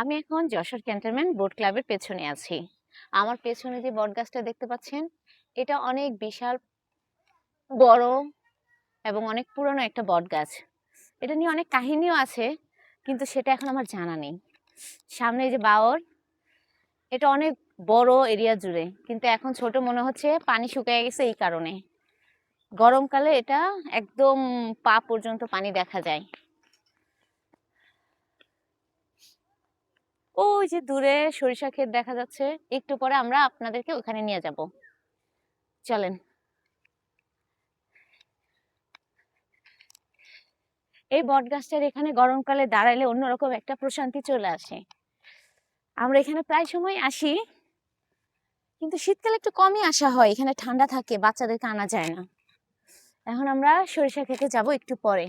আমি এখন Jessore cantonment boat ক্লাবের পেছনে আছি। আমার পেছনে যে বট গাছটা দেখতে পাচ্ছেন, এটা অনেক বিশাল, বড় এবং অনেক পুরনো একটা বট গাছ। এটা নিয়ে অনেক কাহিনীও আছে, কিন্তু সেটা এখন আমার জানা নেই। সামনে যে বাওর, এটা অনেক বড় এরিয়া জুড়ে, কিন্তু এখন ছোট মনে হচ্ছে পানি শুকিয়ে গেছে এই কারণে। গরমকালে এটা একদম পা পর্যন্ত পানি দেখা যায়। ওই যে দূরে সরিষা ক্ষেত দেখা যাচ্ছে, একটু পরে আমরা আপনাদেরকে ওখানে নিয়ে যাব। চলেন। এই বট গাছটার এখানে গরমকালে দাঁড়াইলে অন্যরকম একটা প্রশান্তি চলে আসে। আমরা এখানে প্রায় সময় আসি, কিন্তু শীতকালে একটু কমই আসা হয়, এখানে ঠান্ডা থাকে, বাচ্চাদেরকে আনা যায় না। এখন আমরা সরিষা খেতে যাব একটু পরে।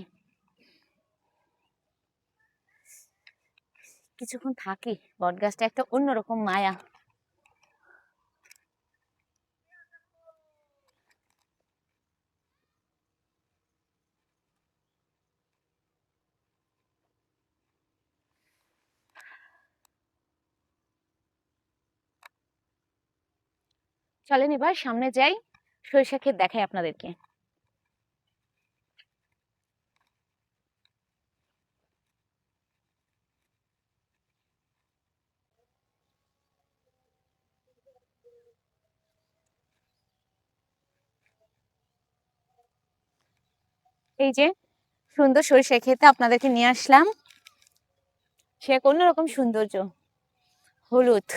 কিছুক্ষণ থাকি বট গাছটা একটা অন্যরকম মায়া। চলেন এবার সামনে যাই, সরিষা ক্ষেত দেখাই আপনাদেরকে। এই যে সুন্দর সরিষা খেতে আপনাদেরকে নিয়ে আসলাম। সে এক অন্যরকম সৌন্দর্য, হলুদ।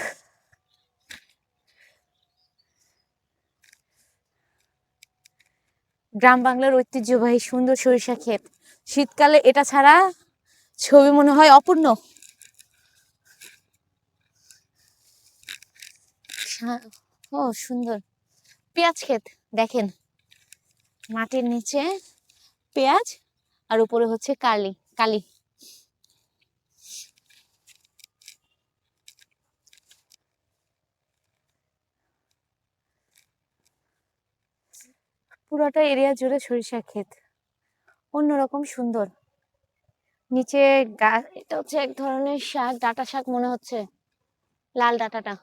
গ্রাম বাংলার ঐতিহ্যবাহী সুন্দর সরিষা ক্ষেত। শীতকালে এটা ছাড়া ছবি মনে হয় অপূর্ণ। ও সুন্দর। পেঁয়াজ ক্ষেত, দেখেন। মাটির নিচে পেঁয়াজ আর উপরে হচ্ছে কালি কালি। পুরোটা এরিয়া জুড়ে সরিষা ক্ষেত। অন্যরকম সুন্দর। নিচে গাছ এটা হচ্ছে এক ধরনের শাক, ডাটা শাক মনে হচ্ছে। লাল ডাটাটা।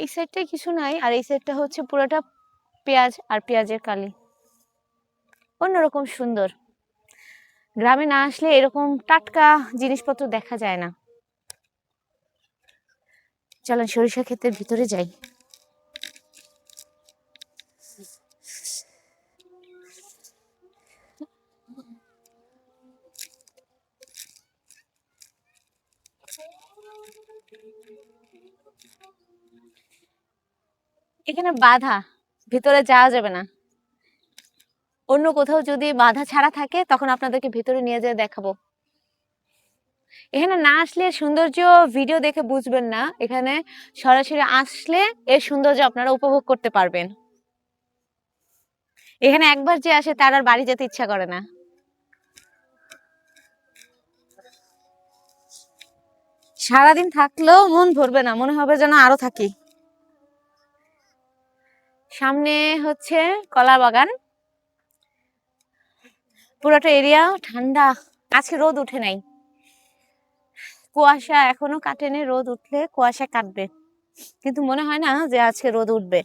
এই সাইডটায় কিছু নাই, আর এই সাইডটা হচ্ছে পুরোটা পেঁয়াজ আর পেঁয়াজের কালি। অন্যরকম সুন্দর। গ্রামে না আসলে এরকম টাটকা জিনিসপত্র দেখা যায় না। চলেন সরিষা ক্ষেতের ভিতরে যাই। এখানে বাধা, ভিতরে যাওয়া যাবে না। অন্য কোথাও যদি বাধা ছাড়া থাকে, তখন আপনাদেরকে ভিতরে নিয়ে যেয়ে দেখাবো। এখানে না আসলে সৌন্দর্য ভিডিও দেখে বুঝবেন না। এখানে সরাসরি আসলে এর সৌন্দর্য আপনারা উপভোগ করতে পারবেন। এখানে একবার যে আসে, তার আর বাড়ি যেতে ইচ্ছা করে না। সারাদিন থাকলেও মন ভরবে না, মনে হবে যেন আরও থাকি। সামনে হচ্ছে কলা বাগান পুরোটা এরিয়া ঠান্ডা। আজকে রোদ উঠে নাই। কুয়াশা এখনও কাটেনি রোদ উঠলে কুয়াশা কাটবে। কিন্তু মনে হয় না যে আজকে রোদ উঠবে।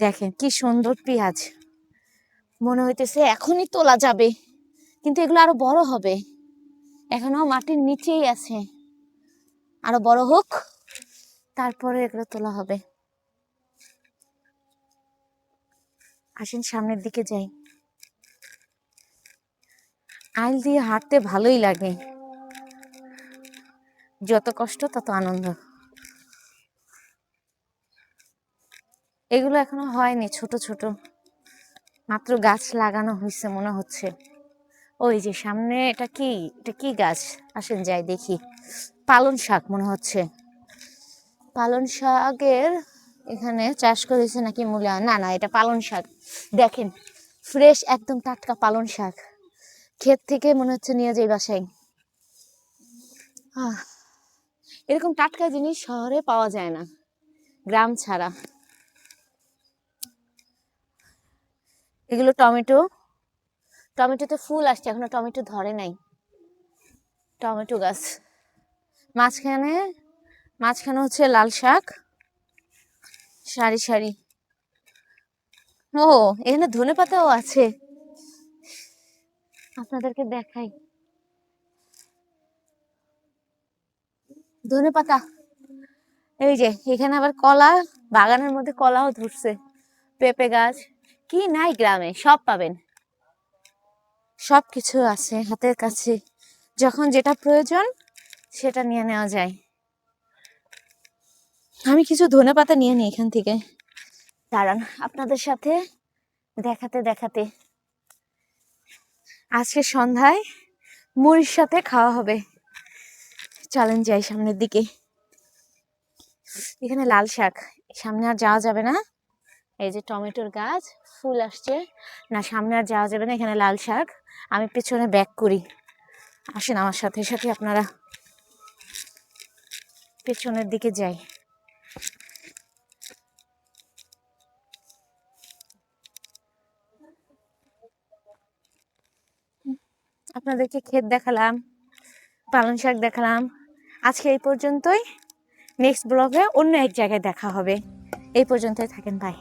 দেখেন কি সুন্দর পেঁয়াজ। মনে হইতেছে এখনই তোলা যাবে, কিন্তু এগুলো আরও বড় হবে। এখনও মাটির নিচেই আছে। আরও বড় হোক, তারপরে এগুলো তোলা হবে। আসেন সামনের দিকে যাই। আইল দিয়ে হাঁটতে ভালোই লাগে। যত কষ্ট, তত আনন্দ। এগুলো এখনও হয়নি, ছোট ছোট। মাত্র গাছ লাগানো হয়েছে মনে হচ্ছে। ওই যে সামনে এটা কি? এটা কি গাছ? আসেন যাই দেখি। পালন শাক মনে হচ্ছে। পালন শাকের এখানে চাষ করেছে নাকি মূলা না না, এটা পালন শাক। দেখেন, ফ্রেশ একদম টাটকা পালন শাক। ক্ষেত থেকে মনে হচ্ছে নিয়ে যাই বাসায়। এরকম টাটকা জিনিস শহরে পাওয়া যায় না, গ্রাম ছাড়া। এগুলো টমেটো, টমেটোতে ফুল আসছে, এখনও টমেটো ধরে নাই। টমেটো গাছ। মাঝখানে মাঝখানে হচ্ছে লাল শাক, সারি সারি। ও, এখানে ধনে পাতাও আছে। আপনাদেরকে দেখাই। ধনে পাতা। এই যে, এখানে আবার কলা, বাগানের মধ্যে কলাও ধরছে। পেঁপে গাছ, কি নাই গ্রামে, সব পাবেন। সব কিছু আছে হাতের কাছে। যখন যেটা প্রয়োজন, সেটা নিয়ে নেওয়া যায়। আমি কিছু ধনে পাতা নিয়ে নিই এখান থেকে। দাঁড়ান, আপনাদের সাথে দেখাতে দেখাতে আজকে সন্ধ্যায় মুড়ির সাথে খাওয়া হবে। চলেন যাই সামনের দিকে। এখানে লাল শাক। সামনে আর যাওয়া যাবে না। এই যে টমেটোর গাছ, ফুল আসছে। না, সামনে আর যাওয়া যাবে না, এখানে লাল শাক। আমি পেছনে ব্যাক করি। আসেন আমার সাথে সাথে আপনারা পেছনের দিকে যাই। আপনাদেরকে ক্ষেত দেখালাম, পালং শাক দেখালাম। আজকে এই পর্যন্তই। নেক্সট ব্লগে অন্য এক জায়গায় দেখা হবে। এই পর্যন্তই থাকেন বাই